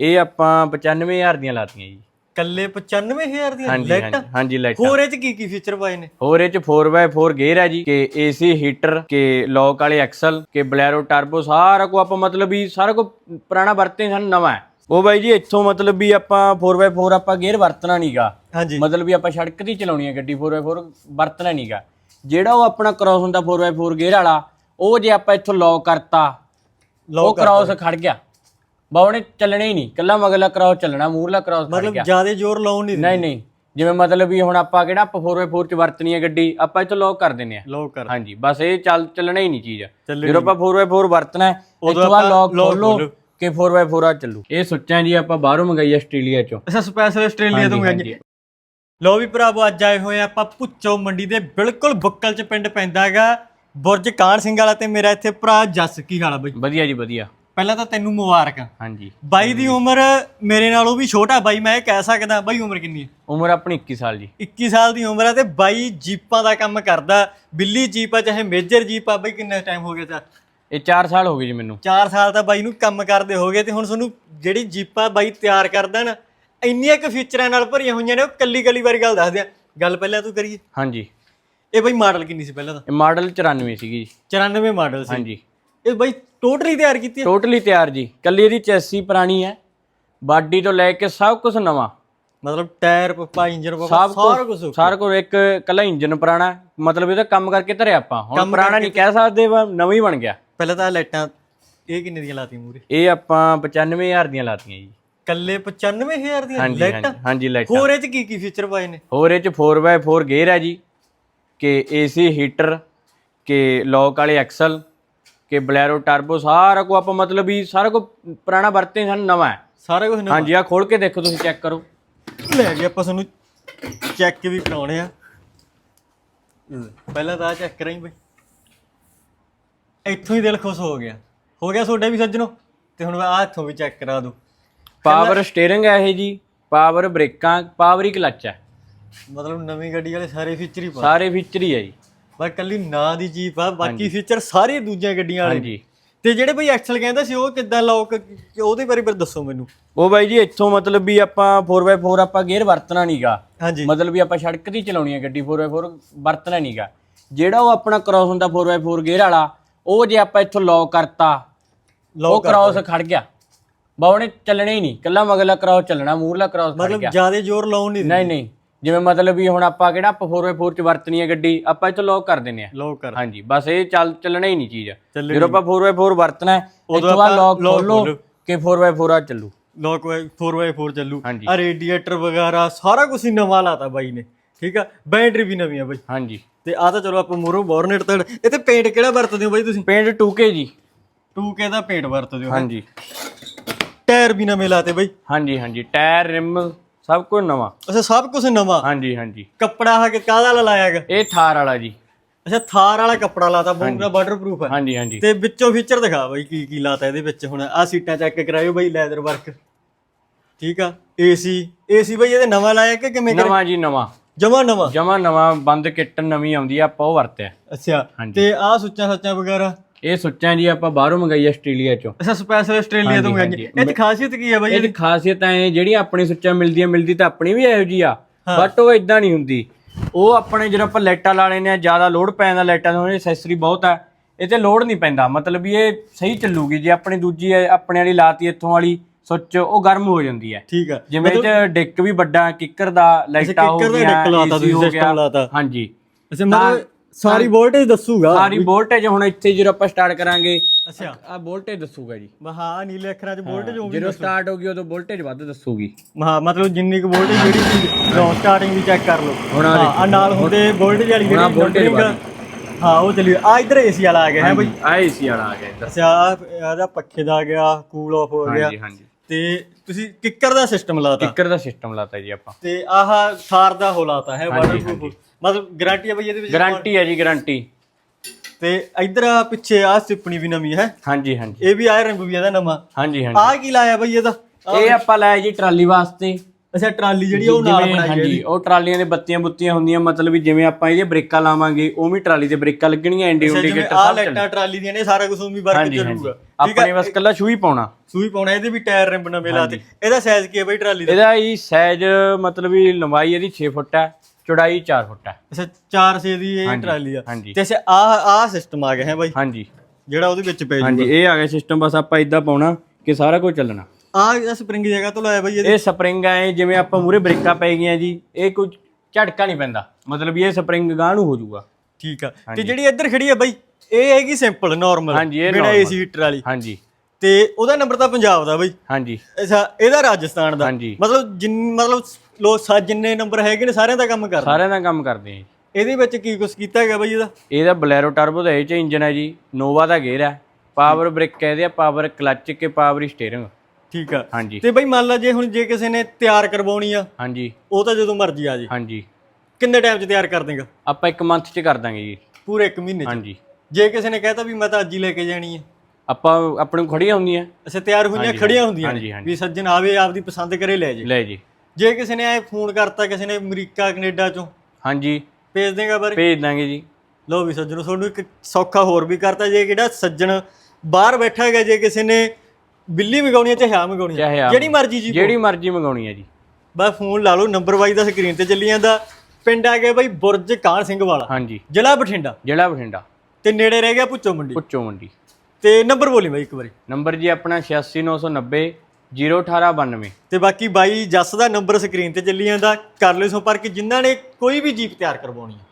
ਇਹ ਆਪਾਂ 95000 ਦੀਆਂ ਲਾਤੀਆਂ ਜੀ। ਕੱਲੇ 95000 ਦੀਆਂ ਹਾਂਜੀ ਲਾਈਟਾਂ? ਹਾਂਜੀ ਹਾਂਜੀ ਲਾਈਟਾਂ। ਹੋਰ ਇਹ ਚ ਕੀ ਕੀ ਫੀਚਰ ਪਾਏ ਨੇ? ਹੋਰ ਇਹ ਚ 4x4 ਗੇਅਰ ਹੈ ਜੀ ਕਿ ਏਸੀ ਹੀਟਰ ਕਿ ਲੌਕ ਵਾਲੇ ਐਕਸਲ ਕਿ ਬਲੈਰੋ ਟਰਬੋ ਸਾਰਾ ਕੋ ਆਪਾਂ ਮਤਲਬ ਵੀ ਸਾਰਾ ਕੋ ਪੁਰਾਣਾ ਵਰਤੇ ਸਾਨੂੰ ਨਵਾਂ ਹੈ। ਉਹ ਬਾਈ ਜੀ ਇੱਥੋਂ ਮਤਲਬ ਵੀ ਆਪਾਂ 4x4 ਆਪਾਂ ਗੇਅਰ ਵਰਤਣਾ ਨਹੀਂਗਾ ਹਾਂਜੀ। ਮਤਲਬ ਵੀ ਆਪਾਂ ਸੜਕ ਦੀ ਚਲਾਉਣੀ ਹੈ ਗੱਡੀ 4x4 ਵਰਤਣਾ ਨਹੀਂਗਾ ਜਿਹੜਾ ਉਹ ਆਪਣਾ ਕ੍ਰਾਸ ਹੁੰਦਾ 4x4 ਗੇਅਰ ਵਾਲਾ ਉਹ ਜੇ ਆਪਾਂ ਇੱਥੋਂ ਲੌਕ ਕਰਤਾ ਉਹ ਕ੍ਰਾਸ ਖੜ ਗਿਆ। ਬਾਉਣੇ ਚੱਲਣਾ ਹੀ ਨਹੀਂ ਕੱਲਾ ਮਗਲਾ ਕ੍ਰਾਸ ਚੱਲਣਾ ਮੂਰਲਾ ਖੜ ਮਤਲਬ ਜ਼ਿਆਦਾ ਜ਼ੋਰ ਲਾਉਣ ਨਹੀਂ ਨਹੀਂ ਨਹੀਂ ਜਿਵੇਂ ਮਤਲਬ ਵੀ ਹੁਣ ਆਪਾਂ ਕਿਹੜਾ ਆਪਾਂ 4x4 ਚ ਵਰਤਣੀ ਹੈ ਗੱਡੀ ਆਪਾਂ ਇੱਥੋਂ ਲੌਕ ਕਰ ਦਿੰਨੇ ਆ ਲੋਕ ਕਰ। ਹਾਂਜੀ ਬਸ ਇਹ ਚੱਲ ਚੱਲਣਾ ਹੀ ਨਹੀਂ ਚੀਜ਼। ਜਦੋਂ ਆਪਾਂ 4x4 ਵਰਤਣਾ ਹੈ ਉਦੋਂ ਬਾਅਦ ਲੌਕ ਖੋਲੋ। ਕਿ 4x4 ਆ ਚੱਲੂ। ਇਹ ਸੁੱਚਾਂ ਜੀ ਆਪਾਂ ਬਾਹਰੋਂ ਮੰਗਾਈ ਆਸਟ੍ਰੇਲੀਆ ਚੋਂ। ਅੱਛਾ ਸਪੈਸ਼ਲ ਆਸਟ੍ਰੇਲੀਆ ਤੋਂ ਮੰਗਾਈ। ਲੋ ਵੀ ਭਰਾਵੋ ਅੱਜ ਆਏ ਹੋਏ ਆ ਆਪਾਂ ਪੁੱਚੋ ਮੰਡੀ ਦੇ ਬਿਲਕੁਲ ਬੁੱਕਲ ਚ ਪਿੰਡ ਪੈਂਦਾ ਹੈਗਾ। ਬੁਰਜ ਕਾਨ ਸਿੰਘ ਵਾਲਾ ਤੇ ਮੇਰਾ ਇੱਥੇ ਭਰਾ ਜੱਸ ਕੀ ਹਾਲ ਬਈ? ਵਧੀਆ ਜੀ ਵਧੀਆ। ਪਹਿਲਾਂ ਤਾਂ ਤੈਨੂੰ ਮੁਬਾਰਕਾਂ। ਹਾਂਜੀ। ਬਾਈ ਦੀ ਉਮਰ ਮੇਰੇ ਨਾਲੋਂ ਵੀ ਛੋਟਾ ਬਾਈ ਮੈਂ ਇਹ ਕਹਿ ਸਕਦਾ ਬਾਈ ਉਮਰ ਕਿੰਨੀ ਹੈ? ਉਮਰ ਆਪਣੀ 21 ਸਾਲ ਜੀ। 21 ਸਾਲ ਦੀ ਉਮਰ ਹੈ ਤੇ ਬਾਈ ਜੀਪਾਂ ਦਾ ਕੰਮ ਕਰਦਾ। ਬਿੱਲੀ ਜੀਪ ਆ ਚਾਹੇ ਮੇਜਰ ਜੀਪ ਆ ਬਾਈ ਕਿੰਨਾ ਟਾਈਮ ਹੋ ਗਿਆ ਚਾ ਇਹ 4 ਸਾਲ ਹੋ ਗਏ ਜੀ ਮੈਨੂੰ। 4 ਸਾਲ ਤਾਂ ਬਾਈ ਨੂੰ ਕੰਮ ਕਰਦੇ ਹੋ ਗਏ ਤੇ ਹੁਣ ਤੁਹਾਨੂੰ ਜਿਹੜੀ ਜੀਪਾਂ ਬਾਈ ਤਿਆਰ ਕਰਦਾ ਨਾ ਇੰਨੀਆਂ ਕੁ ਫੀਚਰਾਂ ਨਾਲ ਭਰੀਆਂ ਹੋਈਆਂ ਨੇ ਉਹ ਕੱਲੀ ਕੱਲੀ ਵਾਰੀ ਗੱਲ ਦੱਸ ਦਿਆਂ ਗੱਲ ਪਹਿਲਾਂ ਤੂੰ ਕਰੀਏ। ਹਾਂਜੀ। ਇਹ ਬਾਈ ਮਾਡਲ ਕਿੰਨੀ ਸੀ ਪਹਿਲਾਂ ਤਾਂ? ਇਹ ਮਾਡਲ 94 ਸੀਗੀ ਜੀ। 94 ਮਾਡਲ ਸੀ। ਹਾਂਜੀ। ਇਹ ਬਾਈ ਟੋਟਲੀ ਤਿਆਰ ਕੀਤੀ ਹੈ? ਟੋਟਲੀ ਤਿਆਰ ਜੀ। ਕੱਲੀ ਇਹਦੀ ਚੈਸੀ ਪੁਰਾਣੀ ਹੈ। ਬਾਡੀ ਤੋਂ ਲੈ ਕੇ ਸਭ ਕੁਝ ਨਵਾਂ। ਮਤਲਬ ਟਾਇਰ ਪੱਪਾ ਇੰਜਨ ਪੱਪਾ ਸਾਰਾ ਕੁਝ ਸਾਰਾ ਕੁਝ ਇੱਕ ਕੱਲਾ ਇੰਜਨ ਪੁਰਾਣਾ ਮਤਲਬ ਇਹਦਾ ਕੰਮ ਕਰਕੇ ਧਰਿਆ ਆਪਾਂ। ਹੁਣ ਪੁਰਾਣਾ ਨਹੀਂ ਕਹਿ ਸਕਦੇ ਨਵਾਂ ਹੀ ਬਣ ਗਿਆ। ਪਹਿਲਾਂ ਤਾਂ ਲਾਈਟਾਂ ਇਹ ਕਿੰਨੇ ਦੀਆਂ ਲਾਤੀਆਂ ਮੂਰੇ? ਇਹ ਆਪਾਂ 95000 ਦੀਆਂ ਲਾਤੀਆਂ ਜੀ। ਕੱਲੇ 95000 ਦੀਆਂ ਲਾਈਟਾਂ? ਹਾਂਜੀ ਲਾਈਟਾਂ। ਹੋਰ ਇਹ ਚ ਕੀ ਕੀ ਫੀਚਰ ਪਾਏ ਨੇ? ਹੋਰ ਇਹ ਚ 4x4 ਗੇਅਰ ਹੈ ਜੀ ਕਿ ਏਸੀ ਹੀਟਰ ਕਿ ਲੌਕ ਵਾਲੇ ਐਕਸਲ ਕਿ ਬਲੈਰੋ ਟਰਬੋ ਸਾਰਾ ਕੋ ਆਪਾਂ ਮਤਲਬ ਵੀ ਸਾਰਾ ਕੋ ਪੁਰਾਣਾ ਵਰਤੇ ਸਾਨੂੰ ਨਵਾਂ ਹੈ। ਸਾਰਾ ਕੁਝ ਹਾਂਜੀ ਆ ਖੋਲ ਕੇ ਦੇਖੋ ਤੁਸੀਂ ਚੈੱਕ ਕਰੋ। ਲੈ ਜੀ ਆਪਾਂ ਤੁਹਾਨੂੰ ਚੈੱਕ ਵੀ ਕਰਾਉਣੇ ਆ। ਪਹਿਲਾਂ ਤਾਂ ਚੈੱਕ ਕਰਾਈ ਬਈ। ਇੱਥੋਂ ਹੀ ਦਿਲ ਖੁਸ਼ ਹੋ ਗਿਆ। ਹੋ ਗਿਆ ਤੁਹਾਡਾ ਵੀ ਸੱਜਣੋ ਤੇ ਹੁਣ ਆ ਇੱਥੋਂ ਵੀ ਚੈੱਕ ਕਰਾ ਦੋ। ਪਾਵਰ ਸਟੀਅਰਿੰਗ ਹੈ ਇਹ ਜੀ ਪਾਵਰ ਬ੍ਰੇਕਾਂ ਪਾਵਰ ਹੀ ਕਲੱਚ ਹੈ। ਮਤਲਬ ਨਵੀਂ ਗੱਡੀ ਵਾਲੇ ਸਾਰੇ ਫੀਚਰ ਹੀ ਪਾ ਸਾਰੇ ਫੀਚਰ ਹੀ ਹੈ ਜੀ। ਬਸ ਕੱਲੀ ਨਾਂ ਦੀ ਜੀਪ ਆ ਬਾਕੀ ਫੀਚਰ ਸਾਰੇ ਦੂਜੀਆਂ ਗੱਡੀਆਂ ਵਾਲੇ ਹਾਂਜੀ। ਤੇ ਜਿਹੜੇ ਬਈ ਐਕਸਲ ਕਹਿੰਦਾ ਸੀ ਉਹ ਕਿੱਦਾਂ ਲੌਕ ਉਹਦੇ ਬਾਰੇ ਫਿਰ ਦੱਸੋ ਮੈਨੂੰ। ਉਹ ਬਾਈ ਜੀ ਇੱਥੋਂ ਮਤਲਬ ਵੀ ਆਪਾਂ 4x4 ਆਪਾਂ ਗੇਅਰ ਵਰਤਣਾ ਨਹੀਂਗਾ ਹਾਂਜੀ। ਮਤਲਬ ਵੀ ਆਪਾਂ ਸੜਕ ਦੀ ਚਲਾਉਣੀ ਹੈ ਗੱਡੀ 4x4 ਵਰਤਣਾ ਨਹੀਂਗਾ ਜਿਹੜਾ ਉਹ ਆਪਣਾ ਕ੍ਰਾਸ ਹੁੰਦਾ 4x4 ਗੇਅਰ ਵਾਲਾ ਉਹ ਜੇ ਆਪਾਂ ਇੱਥੋਂ ਲੌਕ ਕਰਤਾ ਉਹ ਲੌਕ ਕ੍ਰਾਸ ਖੜ ਗਿਆ। ਬਾਉਣੇ ਚੱਲਣਾ ਹੀ ਨਹੀਂ। ਕੱਲਾ ਮਗਲਾ ਕ੍ਰਾਸ ਚੱਲਣਾ ਮੂਰਲਾ ਕ੍ਰਾਸ ਖੜ ਮਤਲਬ ਜ਼ਿਆਦਾ ਜ਼ੋਰ ਲਾਉਣ ਨਹੀਂ ਨਹੀਂ ਨਹੀਂ। ਜਿਵੇਂ ਮਤਲਬ ਵੀ ਹੁਣ ਆਪਾਂ ਕਿਹੜਾ ਆਪਾਂ 4x4 ਚ ਵਰਤਣੀ ਹੈ ਗੱਡੀ ਆਪਾਂ ਇੱਥੋਂ ਲੌਕ ਕਰ ਦਿੰਨੇ ਆ ਲੌਕ ਕਰ। ਹਾਂਜੀ ਬਸ ਇਹ ਚੱਲ ਚੱਲਣਾ ਹੀ ਨਹੀਂ ਚੀਜ਼। ਜਦੋਂ ਆਪਾਂ 4x4 ਵਰਤਣਾ ਹੈ ਉਦੋਂ ਬਾਅਦ ਆਪਾਂ ਲੌਕ ਖੋਲੋ। ਕਿ 4x4 ਆ ਚੱਲੂ। Lock 4x4 ਚੱਲੂ। ਆ ਰੇਡੀਏਟਰ ਵਗੈਰਾ ਸਾਰਾ ਕੁਝ ਹੀ ਨਵਾਂ ਲਾਤਾ ਬਾਈ ਨੇ। ਠੀਕ ਆ? ਬੈਟਰੀ ਵੀ ਨਵੀਂ ਆ ਬਾਈ। ਹਾਂਜੀ। ਤੇ ਆ ਤਾਂ ਚਲੋ ਆਪਾਂ ਮੂਰੋਂ ਬੋਰਨੇਟ ਤੜ ਇਹ ਤੇ ਪੇਂਟ ਕਿਹੜਾ ਵਰਤਦੇ ਹੋ ਬਾਈ ਤੁਸੀਂ? ਪੇਂਟ 2K ਜੀ। 2K ਦਾ ਪੇਂਟ ਵਰਤਦੇ ਹੋ। ਹਾਂਜੀ। ਟਾਇਰ ਵੀ ਨਵੇਂ ਲਾਤੇ ਬਾਈ। ਹਾਂਜੀ ਹਾਂਜੀ। ਟਾਇਰ ਰਿਮ ਸਭ ਕੁਝ ਨਵਾਂ। ਅੱਛਾ ਸਭ ਕੁਝ ਨਵਾਂ? ਹਾਂਜੀ ਹਾਂਜੀ। ਕੱਪੜਾ ਹਾ ਕੇ ਕਾਹਦਾ ਲਾਇਆਗਾ ਇਹ ਥਾਰ ਵਾਲਾ ਜੀ। ਅੱਛਾ ਥਾਰ ਵਾਲਾ ਕੱਪੜਾ ਲਾਤਾ ਪੂਰਾ ਵਾਟਰਪ੍ਰੂਫ ਹੈ ਹਾਂਜੀ ਹਾਂਜੀ। ਤੇ ਵਿੱਚੋਂ ਫੀਚਰ ਦਿਖਾ ਬਾਈ ਕੀ ਕੀ ਲਾਤਾ ਇਹਦੇ ਵਿੱਚ ਹੁਣ। ਆ ਸੀਟਾਂ ਚੈੱਕ ਕਰਾਇਓ ਬਾਈ ਲੈਦਰ ਵਰਕ ਠੀਕ ਆ? ਏਸੀ ਏਸੀ ਬਾਈ ਇਹਦੇ ਨਵਾਂ ਲਾਇਆ ਕਿ ਕਿਵੇਂ ਨਵਾਂ ਜੀ ਨਵਾਂ। ਜਮਾ ਨਵਾਂ? ਜਮਾ ਨਵਾਂ ਬੰਦ ਕਿੱਟ ਨਵੀਂ ਆਉਂਦੀ ਆ ਆਪਾਂ ਉਹ ਵਰਤਿਆ। ਅੱਛਾ। ਤੇ ਆ ਸੁੱਚਾਂ ਸੱਚਾਂ ਵਗੈਰਾ? ਇਹ ਸੁੱਚਾਂ ਜੀ ਆਪਾਂ ਬਾਹਰੋਂ ਮੰਗਾਈ ਆਸਟ੍ਰੇਲੀਆ ਚੋਂ। ਅੱਛਾ ਸਪੈਸ਼ਲ ਆਸਟ੍ਰੇਲੀਆ ਤੋਂ ਹਾਂਜੀ, ਮੰਗਾਈ ਇਹ 'ਚ ਖਾਸੀਅਤ ਕੀ ਹੈ ਬਾਈ ਇਹਦੀ ਖਾਸੀਅਤ ਐ ਜਿਹੜੀ ਆਪਣੀ ਸੁੱਚਾਂ ਮਿਲਦੀ ਆ ਮਿਲਦੀ ਤਾਂ ਆਪਣੀ ਵੀ ਇਹੋ ਜੀ ਆ। ਬਟ ਉਹ ਇਦਾਂ ਨਹੀਂ ਹੁੰਦੀ। ਉਹ ਆਪਣੇ ਜਦੋਂ ਆਪਾਂ ਲਾਈਟਾਂ ਲਾ ਲੈਨੇ ਆ ਜ਼ਿਆਦਾ ਲੋਡ ਪੈ ਜਾਂਦਾ ਲਾਈਟਾਂ ਤੋਂ ਐਕਸੈਸਰੀ ਬਹੁਤ ਆ। ਇਹ ਤੇ ਲੋਡ ਨਹੀਂ ਪੈਂਦਾ। ਮਤਲਬ ਵੀ ਇਹ ਸਹੀ ਚੱਲੂਗੀ। ਜੇ ਆਪਣੀ ਦੂਜੀ ਹੈ, ਆਪਣੇ ਵਾਲੀ ਲਾਤੀ ਇੱਥੋਂ ਵਾਲੀ ਸੁੱਚ ਉਹ ਗਰਮ ਹੋ ਜਾਂਦੀ ਹੈ। ਠੀਕ ਆ। ਜਿਵੇਂ ਇਹ ਚ ਡਿੱਕ ਵੀ ਵੱਡਾ ਕਿੱਕਰ ਦਾ ਲਾਈਟਾਂ ਹੋ ਕਿੱਕਰ ਦਾ ਡਿੱਕ ਲਾਤਾ AC ਤੁਸੀਂ, ਹੋ system ਗਿਆ। ਲਾਤਾ। ਹਾਂਜੀ। ਅੱਛਾ ਮਤਲਬ ਸਾਰੀ ਵੋਲਟੇਜ ਦੱਸੂਗਾ। ਸਾਰੀ ਵੋਲਟੇਜ ਹੁਣ ਇੱਥੇ ਜਦੋਂ ਆਪਾਂ ਸਟਾਰਟ ਕਰਾਂਗੇ ਅੱਛਾ। ਆ ਵੋਲਟੇਜ ਦੱਸੂਗਾ ਜੀ। ਮਹਾ ਨੀਲੇ ਅੱਖਰਾਂ 'ਚ ਵੋਲਟੇਜ ਹੋਊਗੀ ਜਦੋਂ ਸਟਾਰਟ ਹੋ ਗਈ ਉਦੋਂ ਵੋਲਟੇਜ ਵੱਧ ਦੱਸੂਗੀ। ਮਹਾ ਮਤਲਬ ਜਿੰਨੀ ਕੁ ਵੋਲਟੇਜ ਜਿਹੜੀ ਲੋ ਸਟਾਰਟਿੰਗ ਵੀ ਚੈੱਕ ਕਰ ਲਓ। ਹੁਣ ਹਾਂ ਆ ਨਾਲ ਹੁੰਦੇ ਵੋਲਟੇਜ ਵਾਲੀ ਜਿਹੜੀ numbering ਹਾਂ ਉਹ ਚੱਲੀ ਆ ਇਧਰ ਏਸੀ ਵਾਲਾ ਆ ਗਿਆ ਹੈ ਬਈ। ਆ ਏਸੀ ਵਾਲਾ ਆ ਗਿਆ ਅੱਛਾ ਇਹਦਾ ਪੱਖੇ ਦਾ ਆ ਗਿਆ ਕੂਲ ਆਫ ਹੋ ਗਿਆ। ਹਾਂਜੀ ਹਾਂਜੀ। ਤੇ ਤੁਸੀਂ ਕਿੱਕਰ ਦਾ ਸਿਸਟਮ ਲਾਤਾ। ਕਿੱਕਰ ਦਾ ਸਿਸਟਮ ਲਾਤਾ ਜੀ ਆਪਾਂ। ਤੇ ਆਹ ਥਾਰ ਦਾ ਹੋ ਲਾਤਾ ਹੈ ਹਾਂਜੀ, ਵਾਟਰਪ੍ਰੂਫ ਮਤਲਬ ਗਾਰੰਟੀ ਹੈ ਬਈ ਇਹਦੇ ਵਿੱਚ ਗਾਰੰਟੀ ਹੈ ਜੀ ਗਾਰੰਟੀ ਤੇ ਇਧਰ ਆ ਪਿੱਛੇ ਆ ਸਿਪਣੀ ਵੀ ਨਵੀਂ ਹੈ। ਹਾਂਜੀ ਹਾਂਜੀ। ਇਹ ਵੀ ਆਇਰਨ ਵੀ ਇਹਦਾ ਨਵਾਂ। ਹਾਂਜੀ ਹਾਂਜੀ। ਆ ਕੀ ਲਾਇਆ ਬਈ ਇਹਦਾ? ਇਹ ਆਪਾਂ ਲਾਇਆ ਜੀ ਟਰਾਲੀ ਵਾਸਤੇ। ਅੱਛਾ ਟਰਾਲੀ ਜਿਹੜੀ ਉਹ ਨਾਲ ਜਿਵੇਂ ਬਣਾਈ ਹੈ ਹਾਂਜੀ ਉਹ ਟਰਾਲੀਆਂ ਦੇ ਬੱਤੀਆਂ ਬੁੱਤੀਆਂ ਹੁੰਦੀਆਂ ਮਤਲਬ ਵੀ ਜਿਵੇਂ ਆਪਾਂ ਇਹਦੀਆਂ ਬ੍ਰੇਕਾਂ ਲਾਵਾਂਗੇ ਉਹ ਵੀ ਟਰਾਲੀ ਤੇ ਬ੍ਰੇਕਾਂ ਲੱਗਣਗੀਆਂ ਇੰਡੀ ਜਿਵੇਂ ਇੰਡੀਕੇਟਰ ਆ ਸਭ ਚੱਲ ਲੈਟਾਂ ਟਰਾਲੀ ਦੀਆਂ ਨੇ ਸਾਰਾ ਕੁਝ ਉਮੀ ਵਰਕ ਹਾਂਜੀ ਹਾਂਜੀ। ਚੱਲੂਗਾ। ਆਪਣੇ ਬਸ ਕੱਲਾ ਸ਼ੂ ਹੀ ਪਾਉਣਾ। ਸੂਈ ਪਾਉਣਾ ਇਹਦੇ ਵੀ ਟਾਇਰ ਰਿੰਬ ਨਵੇਂ ਲਾਤੇ ਇਹਦਾ ਸਾਈਜ਼ ਕੀ ਹੈ ਬਈ ਟਰਾਲੀ ਦਾ? ਇਹਦਾ ਹੀ ਸਾਈਜ਼ ਮਤਲਬ ਵੀ ਲੰਬਾਈ ਇਹਦੀ 6 ਫੁੱਟ ਹੈ ਚੌੜਾਈ 4 ਫੁੱਟ ਹੈ ਅੱਛਾ 4 ਸੇ ਦੀ ਇਹ ਹਾਂਜੀ, ਟਰਾਲੀ ਆ। ਹਾਂਜੀ। ਤੇ ਅੱਛਾ ਆ ਆ ਸਿਸਟਮ ਆ ਗਿਆ ਹੈ ਬਾਈ। ਹਾਂਜੀ। ਜਿਹੜਾ ਉਹਦੇ ਵਿੱਚ ਪੈ ਹਾਂਜੀ ਇਹ ਆ ਗਿਆ ਸਿਸਟਮ ਬਸ ਆਪਾਂ ਇਦਾਂ ਪਾਉਣਾ ਕਿ ਸਾਰਾ ਕੁਝ ਚੱਲਣਾ। ਆ ਸਪਰਿੰਗ ਜਗ੍ਹਾ ਤੋਂ ਲਾਇਆ ਬਾਈ ਇਹਦੇ। ਇਹ ਸਪਰਿੰਗ ਐ ਜਿਵੇਂ ਆਪਾਂ ਮੂਰੇ ਬ੍ਰੇਕਾਂ ਪੈ ਗਈਆਂ ਜੀ ਇਹ ਕੋਈ ਝਟਕਾ ਨਹੀਂ ਪੈਂਦਾ। ਮਤਲਬ ਇਹ ਸਪਰਿੰਗ ਗਾਂ ਨੂੰ ਹੋ ਜਾਊਗਾ। ਠੀਕ ਆ। ਤੇ ਜਿਹੜੀ ਇੱਧਰ ਖੜੀ ਹੈ ਬਾਈ ਇਹ ਹੈਗੀ ਸਿੰਪਲ ਨਾਰਮਲ ਬਿਨਾ। ਏਸੀ ਹੀਟਰ ਵਾਲੀ। ਹਾਂਜੀ। ਤੇ ਉਹਦਾ ਨੰਬਰ ਤਾਂ ਪੰਜਾਬ ਦਾ ਬਾਈ। ਹਾਂਜੀ। ਅੱਛਾ ਇਹਦਾ ਰਾਜਸਥਾਨ ਦਾ। ਹਾਂਜੀ। ਮਤਲਬ ਜਿੰਨ ਮਤਲਬ ਲੋ ਸਾ ਜਿੰਨੇ ਨੰਬਰ ਹੈਗੇ ਨੇ ਸਾਰਿਆਂ ਦਾ ਕੰਮ ਕਰਦਾ। ਸਾਰਿਆਂ ਦਾ ਕੰਮ ਕਰਦੇ ਆ ਇਹਦੇ ਵਿੱਚ ਕੀ ਕੁਝ ਕੀਤਾ ਹੈਗਾ ਬਾਈ ਇਹਦਾ? ਇਹਦਾ ਬਲੈਰੋ ਟਰਬੋ ਦਾ ਇਹ ਚ ਇੰਜਨ ਹੈ ਜੀ ਨੋਵਾ ਦਾ ਗੇਅਰ ਹੈ। ਪਾਵਰ ਬ੍ਰੇਕ ਕਹਦੇ ਆ ਪਾਵਰ ਕਲਚ ਕੇ ਪਾਵਰ ਸਟੀਅਰਿੰਗ ਠੀਕ ਆ। ਹਾਂਜੀ। ਤੇ ਬਾਈ ਮੰਨ ਲਾ ਜੇ ਹੁਣ ਜੇ ਕਿਸੇ ਨੇ ਤਿਆਰ ਕਰਵਾਉਣੀ ਆ ਹਾਂਜੀ। ਉਹ ਤਾਂ ਜਦੋਂ ਮਰਜ਼ੀ ਆ ਜੇ। ਹਾਂਜੀ। ਕਿੰਨੇ ਟਾਈਮ 'ਚ ਤਿਆਰ ਕਰ ਦੇਗਾ? ਆਪਾਂ ਇੱਕ ਮੰਥ ਚ ਕਰ ਦਾਂਗੇ ਜੀ। ਪੂਰੇ 1 ਮਹੀਨੇ 'ਚ? ਹਾਂਜੀ। ਜੇ ਕਿਸੇ ਨੇ ਕਹਿਤਾ ਵੀ ਮੈਂ ਤਾਂ ਅੱਜ ਹੀ ਲੈ ਕੇ ਜਾਣੀ ਹੈ ਆਪਾਂ ਆਪਣੇ ਕੋਲ ਖੜੀਆਂ ਹੁੰਦੀਆਂ। ਅੱਛਾ ਤਿਆਰ ਹੋਈਆਂ ਖੜੀਆਂ ਹੁੰਦੀਆਂ। ਵੀ ਸੱਜਣ ਆਵੇ ਆਪਦੀ ਪਸੰਦ ਕਰੇ ਲੈ ਜੇ। ਲੈ ਜੀ। ਜੇ ਕਿਸੇ ਨੇ ਐ ਫੋਨ ਕਰਤਾ ਕਿਸੇ ਨੇ ਅਮਰੀਕਾ ਕੈਨੇਡਾ ਚੋਂ ਹਾਂਜੀ। ਭੇਜ ਦੇਗਾ ਬਾਰੇ? ਭੇਜ ਦਾਂਗੇ ਜੀ। ਲੋ ਵੀ ਸੱਜਣੋ ਤੁਹਾਨੂੰ ਇੱਕ ਸੌਖਾ ਹੋਰ ਵੀ ਕਰਤਾ। ਜੇ ਕਿਹੜਾ ਸੱਜਣ ਬਾਹਰ ਬੈਠਾ ਹੈਗਾ ਜੇ ਕਿਸੇ ਨੇ ਬਿੱਲੀ ਮੰਗਾਉਣੀ ਹੈ ਚਾਹੇ ਆ ਮੰਗਾਉਣੀ ਚਾਹੇ ਜਿਹੜੀ ਮਰਜ਼ੀ ਜੀ ਜਿਹੜੀ ਮਰਜ਼ੀ ਮੰਗਾਉਣੀ ਹੈ ਜੀ। ਬਸ ਫੋਨ ਲਾ ਲਓ ਨੰਬਰ ਵਾਈਜ਼ ਦਾ ਸਕਰੀਨ ਤੇ ਚੱਲੀ ਜਾਂਦਾ। ਪਿੰਡ ਆ ਗਿਆ ਬਾਈ ਬੁਰਜ ਕਾਹਨ ਸਿੰਘ ਵਾਲਾ। ਹਾਂਜੀ। ਜ਼ਿਲ੍ਹਾ ਬਠਿੰਡਾ। ਜ਼ਿਲ੍ਹਾ ਬਠਿੰਡਾ। ਤੇ ਨੇੜੇ ਰਹਿ ਗਿਆ ਪੁੱਚੋ ਮੰਡੀ। ਪੁੱਚੋ ਮੰਡੀ। ਤੇ ਨੰਬਰ ਬੋਲੀ ਬਾਈ ਇੱਕ ਵਾਰੀ। ਨੰਬਰ ਜੀ ਆਪਣਾ 86990 01892 ਤੇ ਬਾਕੀ ਬਾਈ ਜੱਸ ਦਾ ਨੰਬਰ ਸਕਰੀਨ ਤੇ ਚੱਲੀ ਜਾਂਦਾ। ਕਰ ਲਿਓ ਸੰਪਰਕ ਜਿਨ੍ਹਾਂ ਨੇ ਕੋਈ ਵੀ ਜੀਪ ਤਿਆਰ ਕਰਵਾਉਣੀ ਹੈ